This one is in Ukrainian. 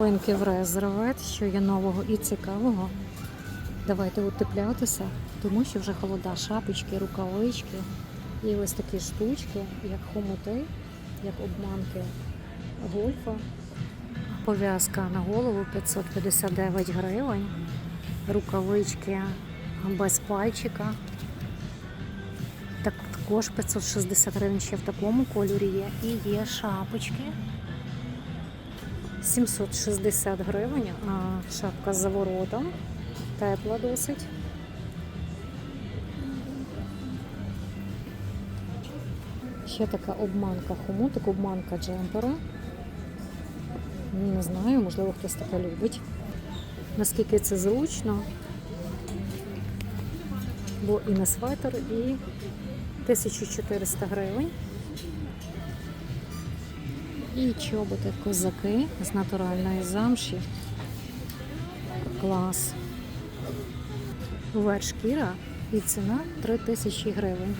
Новинки в Резервет, що є нового і цікавого. Давайте утеплятися, тому що вже холода, шапочки, рукавички і ось такі штучки, як хомути, як обманки гольфа. Пов'язка на голову 559 гривень, рукавички без пальчика. Так, також 560 гривень ще в такому кольорі є. І є шапочки. 760 гривень, а шапка з заворотом. Тепла досить. Ще така обманка хомутик, обманка джемпера. Не знаю, можливо, хтось таке любить. Наскільки це зручно. Бо і на светр, і 1400 гривень. І чоботи козаки з натуральної замші. Клас. Вершкіра і ціна 3000 гривень.